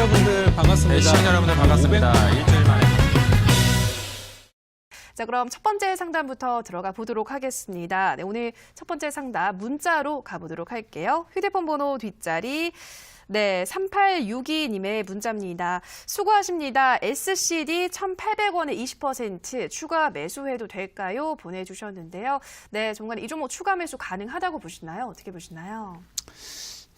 여러분들 반갑습니다. 네, 시청자 여러분들 반갑습니다. 일주일 만에. 자, 그럼 첫 번째 상담부터 들어가 보도록 하겠습니다. 네, 오늘 첫 번째 상담 문자로 가보도록 할게요. 휴대폰 번호 뒷자리 네, 3862님의 문자입니다. 수고하십니다. SCD 1,800원에 20% 추가 매수해도 될까요? 보내주셨는데요. 네, 정말 이 종목 추가 매수 가능하다고 보시나요? 어떻게 보시나요?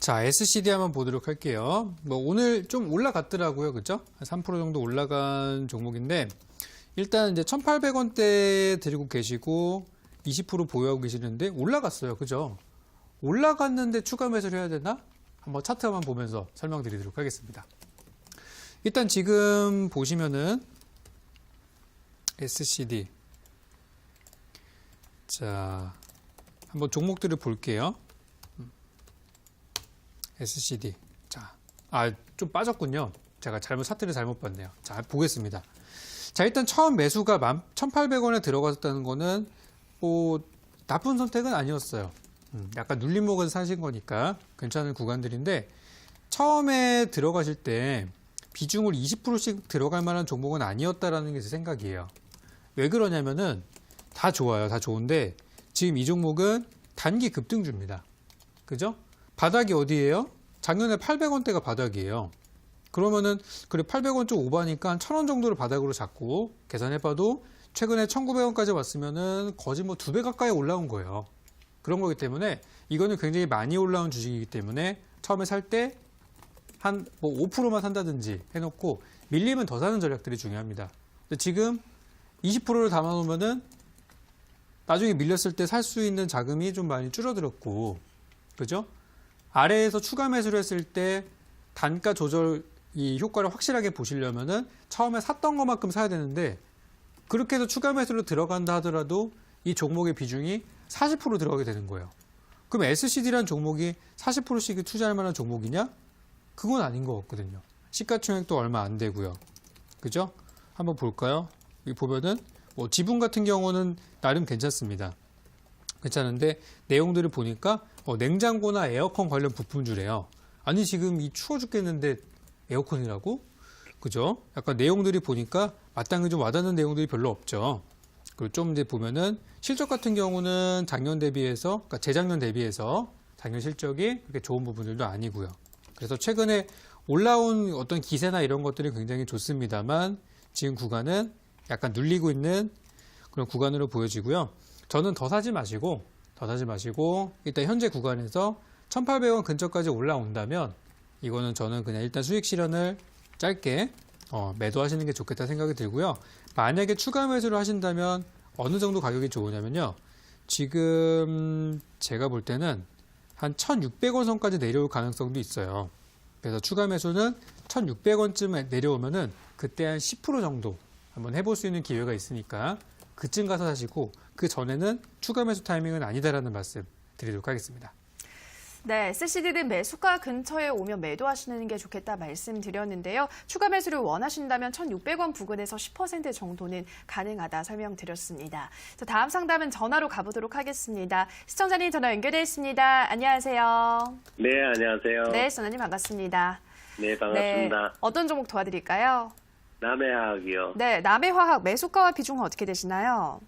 자, SCD 한번 보도록 할게요. 뭐 오늘 좀 올라갔더라고요. 그죠? 한3% 정도 올라간 종목인데 일단 이제 1,800원대 드리고 계시고 20% 보유하고 계시는데 올라갔어요. 그죠? 올라갔는데 추가 매수를 해야 되나? 한번 차트 한번 보면서 설명드리도록 하겠습니다. 일단 지금 보시면은 SCD 자, 한번 종목들을 볼게요. SCD. 자, 아, 좀 빠졌군요. 제가 잘못 차트를 잘못 봤네요. 자, 보겠습니다. 자, 일단 처음 매수가 1,800원에 들어갔다는 거는 뭐 나쁜 선택은 아니었어요. 음, 약간 눌림목은 사신 거니까 괜찮은 구간들인데 처음에 들어가실 때 비중을 20%씩 들어갈 만한 종목은 아니었다라는 게 제 생각이에요. 왜 그러냐면은 다 좋아요. 다 좋은데 지금 이 종목은 단기 급등주입니다. 그죠? 바닥이 어디예요? 작년에 800원대가 바닥이에요. 그러면은 그래 800원 좀 오바니까 한 1000원 정도를 바닥으로 잡고 계산해봐도 최근에 1900원까지 왔으면은 거의 뭐 두 배 가까이 올라온 거예요. 그런 거기 때문에 이거는 굉장히 많이 올라온 주식이기 때문에 처음에 살 때 한 뭐 5%만 산다든지 해놓고 밀리면 더 사는 전략들이 중요합니다. 지금 20%를 담아놓으면은 나중에 밀렸을 때 살 수 있는 자금이 좀 많이 줄어들었고, 그죠? 아래에서 추가 매수를 했을 때 단가 조절 이 효과를 확실하게 보시려면은 처음에 샀던 것만큼 사야 되는데 그렇게 해서 추가 매수로 들어간다 하더라도 이 종목의 비중이 40% 들어가게 되는 거예요. 그럼 SCD라는 종목이 40%씩 투자할 만한 종목이냐? 그건 아닌 것 같거든요. 시가총액도 얼마 안 되고요. 그죠? 한번 볼까요? 여기 보면은 뭐 지분 같은 경우는 나름 괜찮습니다. 괜찮은데 내용들을 보니까 어, 냉장고나 에어컨 관련 부품주래요. 아니 지금 이 추워 죽겠는데 에어컨이라고? 그죠? 약간 내용들이 보니까 마땅히 좀 와닿는 내용들이 별로 없죠. 그리고 좀 이제 보면은 실적 같은 경우는 작년 대비해서, 그러니까 재작년 대비해서 작년 실적이 그렇게 좋은 부분들도 아니고요. 그래서 최근에 올라온 어떤 기세나 이런 것들이 굉장히 좋습니다만 지금 구간은 약간 눌리고 있는 그런 구간으로 보여지고요. 저는 더 사지 마시고 더 사지 마시고 일단 현재 구간에서 1,800원 근처까지 올라온다면 이거는 저는 그냥 일단 수익 실현을 짧게 어, 매도하시는 게 좋겠다 생각이 들고요. 만약에 추가 매수를 하신다면 어느 정도 가격이 좋으냐면요. 지금 제가 볼 때는 한 1,600원 선까지 내려올 가능성도 있어요. 그래서 추가 매수는 1,600원쯤 내려오면은 그때 한 10% 정도 한번 해볼 수 있는 기회가 있으니까 그쯤 가서 사시고 그 전에는 추가 매수 타이밍은 아니다라는 말씀 드리도록 하겠습니다. 네, SCD는 매수가 근처에 오면 매도하시는 게 좋겠다 말씀드렸는데요. 추가 매수를 원하신다면 1,600원 부근에서 10% 정도는 가능하다 설명드렸습니다. 자, 다음 상담은 전화로 가보도록 하겠습니다. 시청자님 전화 연결되어 있습니다. 안녕하세요. 네, 안녕하세요. 네, 전화님 반갑습니다. 네, 반갑습니다. 네, 어떤 종목 도와드릴까요? 남해학이요. 네, 남해화학 매수가와 비중은 어떻게 되시나요?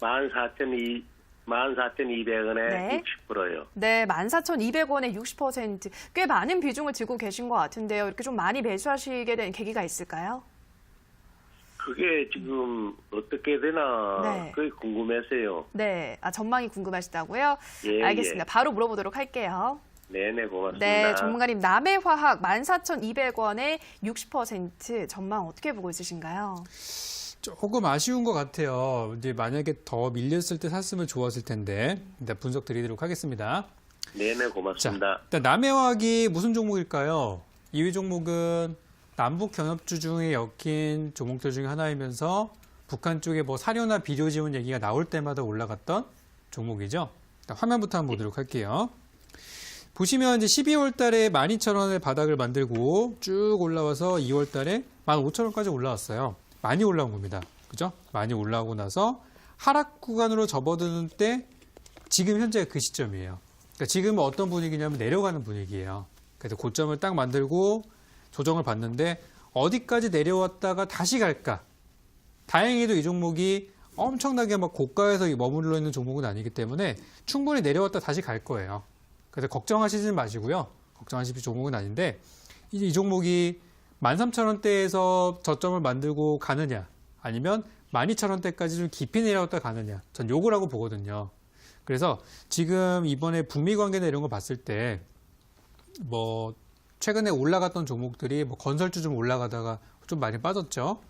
14,200원에 14,200원에 네. 60%요. 네, 14,200원에 60%. 꽤 많은 비중을 들고 계신 것 같은데요. 이렇게 좀 많이 매수하시게 된 계기가 있을까요? 그게 지금 어떻게 되나 네. 그게 궁금해서요. 네, 아, 전망이 궁금하시다고요? 예, 알겠습니다. 예. 바로 물어보도록 할게요. 네, 네, 고맙습니다. 네, 전문가님 남해화학 14,200원에 60% 전망 어떻게 보고 있으신가요? 조금 아쉬운 것 같아요. 이제 만약에 더 밀렸을 때 샀으면 좋았을 텐데 일단 분석 드리도록 하겠습니다. 네, 네, 고맙습니다. 일단 남해화학이 무슨 종목일까요? 2위 종목은 남북 경협주 중에 엮인 종목들 중에 하나이면서 북한 쪽에 뭐 사료나 비료 지원 얘기가 나올 때마다 올라갔던 종목이죠. 일단 화면부터 한번 보도록 할게요. 보시면 이제 12월 달에 12,000원의 바닥을 만들고 쭉 올라와서 2월 달에 15,000원까지 올라왔어요. 많이 올라온 겁니다. 그죠? 많이 올라오고 나서 하락 구간으로 접어드는 때 지금 현재 그 시점이에요. 그러니까 지금은 어떤 분위기냐면 내려가는 분위기예요. 그래서 고점을 딱 만들고 조정을 받는데 어디까지 내려왔다가 다시 갈까? 다행히도 이 종목이 엄청나게 막 고가에서 머물러 있는 종목은 아니기 때문에 충분히 내려왔다 다시 갈 거예요. 그래서 걱정하시지 마시고요. 걱정하실 종목은 아닌데 이, 이 종목이 13,000원대에서 저점을 만들고 가느냐 아니면 12,000원대까지 좀 깊이 내려왔다 가느냐 전 요거라고 보거든요. 그래서 지금 이번에 북미 관계나 이런 거 봤을 때 뭐 최근에 올라갔던 종목들이 뭐 건설주 좀 올라가다가 좀 많이 빠졌죠.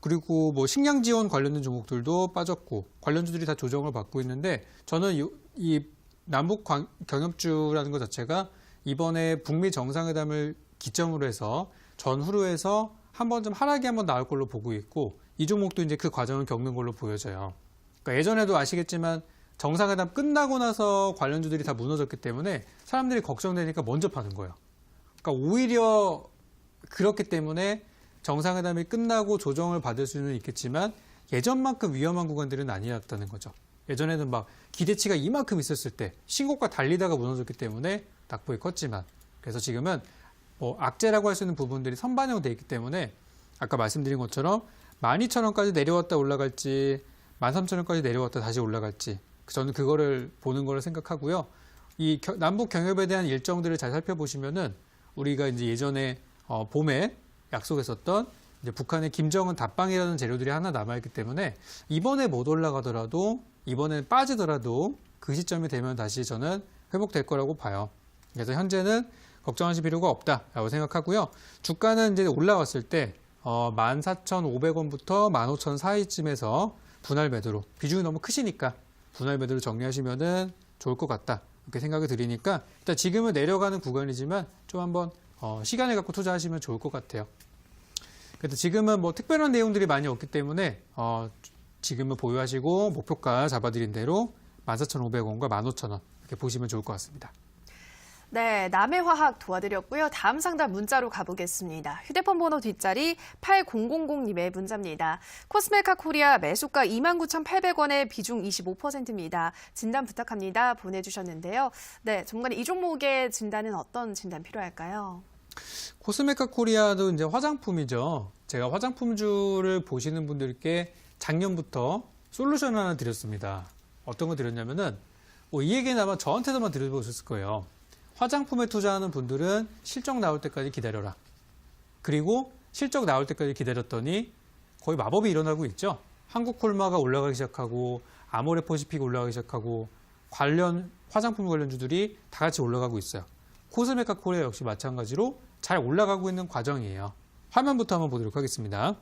그리고 뭐 식량 지원 관련된 종목들도 빠졌고 관련주들이 다 조정을 받고 있는데 저는 이, 이 남북 관- 경협주라는 것 자체가 이번에 북미 정상회담을 기점으로 해서 전후로 해서 한 번 좀 하락이 한번 나올 걸로 보고 있고 이 종목도 이제 그 과정을 겪는 걸로 보여져요. 그러니까 예전에도 아시겠지만 정상회담 끝나고 나서 관련주들이 다 무너졌기 때문에 사람들이 걱정되니까 먼저 파는 거예요. 그러니까 오히려 그렇기 때문에 정상회담이 끝나고 조정을 받을 수는 있겠지만 예전만큼 위험한 구간들은 아니었다는 거죠. 예전에는 막 기대치가 이만큼 있었을 때 신고가 달리다가 무너졌기 때문에 낙폭이 컸지만 그래서 지금은 뭐 악재라고 할 수 있는 부분들이 선반영돼 있기 때문에 아까 말씀드린 것처럼 12,000원까지 내려왔다 올라갈지 13,000원까지 내려왔다 다시 올라갈지 저는 그거를 보는 거를 생각하고요. 이 겨- 남북 경협에 대한 일정들을 잘 살펴보시면은 우리가 이제 예전에 어, 봄에 약속했었던 이제 북한의 김정은 답방이라는 재료들이 하나 남아있기 때문에 이번에 못 올라가더라도 이번에 빠지더라도 그 시점이 되면 다시 저는 회복될 거라고 봐요. 그래서 현재는 걱정하실 필요가 없다라고 생각하고요. 주가는 이제 올라왔을 때 어, 14,500원부터 15,000 사이쯤에서 분할 매도로 비중이 너무 크시니까 분할 매도로 정리하시면은 좋을 것 같다. 이렇게 생각이 들으니까 일단 지금은 내려가는 구간이지만 좀 한번 어, 시간을 갖고 투자하시면 좋을 것 같아요. 그래서 지금은 뭐 특별한 내용들이 많이 없기 때문에 어, 지금은 보유하시고 목표가 잡아드린 대로 14,500원과 15,000원 이렇게 보시면 좋을 것 같습니다. 네, 남의 화학 도와드렸고요. 다음 상담 문자로 가보겠습니다. 휴대폰 번호 뒷자리 8000님의 문자입니다. 코스메카 코리아 매수가 29,800원에 비중 25%입니다. 진단 부탁합니다. 보내주셨는데요. 네, 전문가님 이 종목의 진단은 어떤 진단 필요할까요? 코스메카 코리아도 이제 화장품이죠. 제가 화장품주를 보시는 분들께 작년부터 솔루션 하나 드렸습니다. 어떤 거 드렸냐면은 뭐 이 얘기는 아마 저한테도만 들어보셨을 거예요. 화장품에 투자하는 분들은 실적 나올 때까지 기다려라. 그리고 실적 나올 때까지 기다렸더니 거의 마법이 일어나고 있죠. 한국콜마가 올라가기 시작하고 아모레퍼시픽 올라가기 시작하고 관련 화장품 관련주들이 다 같이 올라가고 있어요. 코스메카 코리아 역시 마찬가지로 잘 올라가고 있는 과정이에요. 화면부터 한번 보도록 하겠습니다.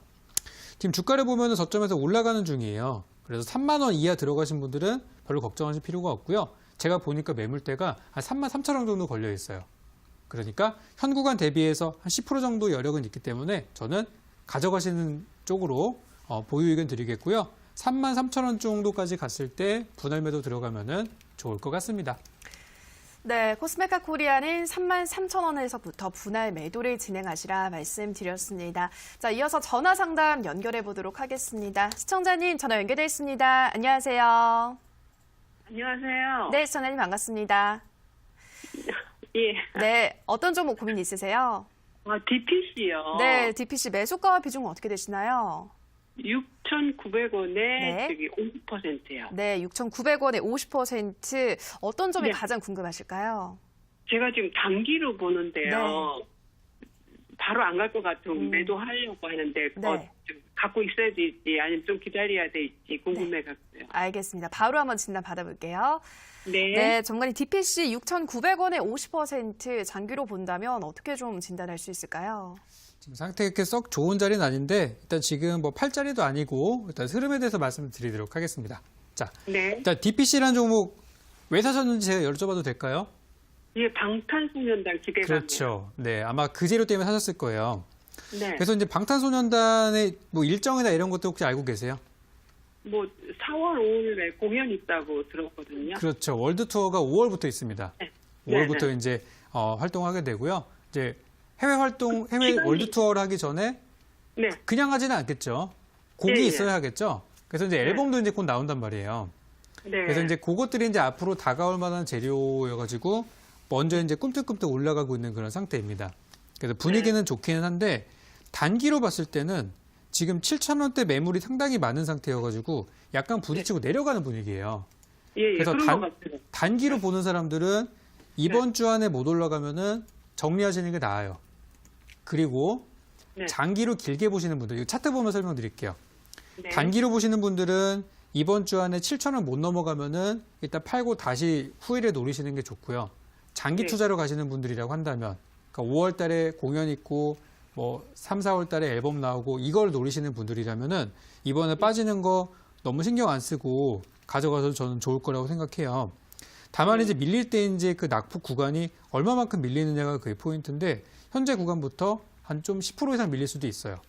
지금 주가를 보면 저점에서 올라가는 중이에요. 그래서 3만 원 이하 들어가신 분들은 별로 걱정하실 필요가 없고요. 제가 보니까 매물대가 한 3만 3천 원 정도 걸려 있어요. 그러니까 현 구간 대비해서 한 10% 정도 여력은 있기 때문에 저는 가져가시는 쪽으로 어, 보유 의견 드리겠고요. 3만 3천 원 정도까지 갔을 때 분할 매도 들어가면은 좋을 것 같습니다. 네, 코스메카 코리아는 33,000원에서부터 분할 매도를 진행하시라 말씀드렸습니다. 자, 이어서 전화 상담 연결해 보도록 하겠습니다. 시청자님 전화 연결돼 있습니다. 안녕하세요. 안녕하세요. 네, 시청자님 반갑습니다. 예. 네, 어떤 종목 고민 있으세요? 아, DPC요. 네, DPC 매수가와 비중은 어떻게 되시나요? 6,900원에 네. 저기 50%요. 네, 6,900원에 50% 어떤 점이 네. 가장 궁금하실까요? 제가 지금 단기로 보는데요. 바로 안 갈 것 같으면 네. 음. 매도하려고 하는데 네. 어, 좀 갖고 있어야 될지 아니면 좀 기다려야 될지 궁금해갖고요. 알겠습니다. 바로 한번 진단 받아볼게요. 네. 네, 전문가님 DPC 6,900원에 50% 장기로 본다면 어떻게 좀 진단할 수 있을까요? 지금 상태 이렇게 썩 좋은 자리는 아닌데 일단 지금 뭐 팔자리도 아니고 일단 흐름에 대해서 말씀을 드리도록 하겠습니다. 자, 네. 일단 DPC라는 종목 왜 사셨는지 제가 여쭤봐도 될까요? 예, 방탄소년단 기대감. 그렇죠. 네, 아마 그 재료 때문에 사셨을 거예요. 네. 그래서 이제 방탄소년단의 뭐 일정이나 이런 것도 혹시 알고 계세요? 뭐 4월 5일에 공연 있다고 들었거든요. 그렇죠. 월드 투어가 5월부터 있습니다. 네. 5월부터 이제 어, 활동하게 되고요. 이제 해외 활동, 해외 시간이- 월드 투어를 하기 전에 네. 그냥 하지는 않겠죠. 곡이 예, 예. 있어야 하겠죠. 그래서 이제 네. 앨범도 이제 곧 나온단 말이에요. 네. 그래서 이제 그것들이 이제 앞으로 다가올 만한 재료여가지고 먼저 이제 꿈틀꿈틀 올라가고 있는 그런 상태입니다. 그래서 분위기는 좋기는 한데 단기로 봤을 때는 지금 7,000원대 매물이 상당히 많은 상태여가지고 약간 부딪히고 내려가는 분위기예요. 예, 예. 그래서 그런 단- 같아요. 단기로 보는 사람들은 이번 주 안에 못 올라가면은 정리하시는 게 나아요. 그리고 네. 장기로 길게 보시는 분들, 이거 차트 보면 설명드릴게요. 네. 단기로 보시는 분들은 이번 주 안에 7,000원 못 넘어가면은 일단 팔고 다시 후일에 노리시는 게 좋고요. 장기 네. 투자로 가시는 분들이라고 한다면, 그러니까 5월 달에 공연 있고, 뭐 3, 4월 달에 앨범 나오고 이걸 노리시는 분들이라면은 이번에 빠지는 거 너무 신경 안 쓰고 가져가서 저는 좋을 거라고 생각해요. 다만 이제 밀릴 때 이제 그 낙폭 구간이 얼마만큼 밀리느냐가 그게 포인트인데 현재 구간부터 한 좀 10% 이상 밀릴 수도 있어요.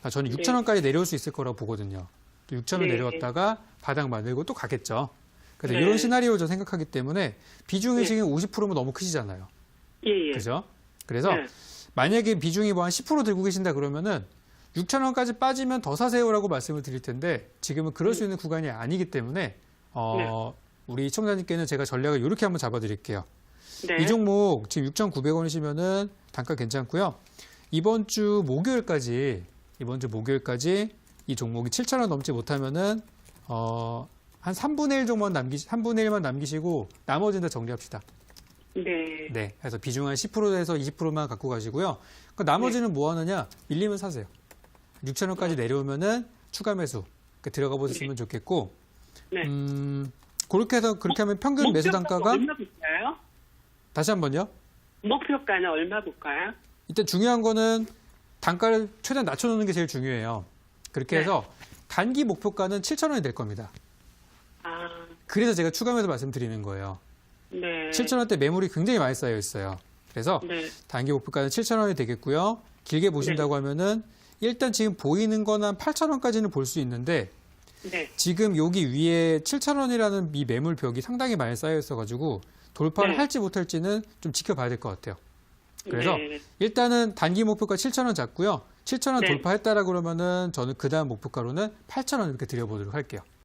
그러니까 저는 네. 6,000원까지 내려올 수 있을 거라고 보거든요. 또 6,000원 네. 내려왔다가 바닥 만들고 또 가겠죠. 그래서 네. 이런 시나리오를 저 생각하기 때문에 비중이 네. 지금 50%면 너무 크시잖아요. 예, 예. 그죠? 그래서 네. 만약에 비중이 뭐 한 10% 들고 계신다 그러면은 6,000원까지 빠지면 더 사세요라고 말씀을 드릴 텐데 지금은 그럴 수 있는 구간이 아니기 때문에 어, 우리 시청자님께는 제가 전략을 이렇게 한번 잡아드릴게요. 네. 이 종목 지금 6,900원이시면은 단가 괜찮고요. 이번 주 목요일까지 이번 주 목요일까지 이 종목이 7,000원 넘지 못하면은 어, 한 3분의 1 정도만 남기 3분의 1만 남기시고 나머지는 다 정리합시다. 네. 네. 그래서 비중 한 10%에서 20%만 갖고 가시고요. 그 나머지는 뭐 하느냐? 밀리면 사세요. 6,000원까지 내려오면은 추가 매수 그 들어가 보셨으면 좋겠고, 네. 음, 그렇게 해서 그렇게 하면 평균 매수 단가가 얼마 볼까요? 다시 한번요. 목표가는 얼마 볼까요? 일단 중요한 거는 단가를 최대한 낮춰놓는 게 제일 중요해요. 그렇게 네. 해서 단기 목표가는 7,000원이 될 겁니다. 아, 그래서 제가 추가 매수 말씀드리는 거예요. 네. 7,000원대 매물이 굉장히 많이 쌓여 있어요. 그래서 네. 단기 목표가는 7,000원이 되겠고요. 길게 보신다고 하면은 일단 지금 보이는 건한 8,000원까지는 볼 수 있는데 네. 지금 여기 위에 7,000원이라는 이 매물 벽이 상당히 많이 쌓여 있어 가지고 돌파를 네. 할지 못할지는 좀 지켜봐야 될 것 같아요. 그래서 네. 일단은 단기 목표가 7,000원 잡고요. 7,000원 네. 돌파했다라 그러면은 저는 그 다음 목표가로는 8,000원 이렇게 드려보도록 할게요.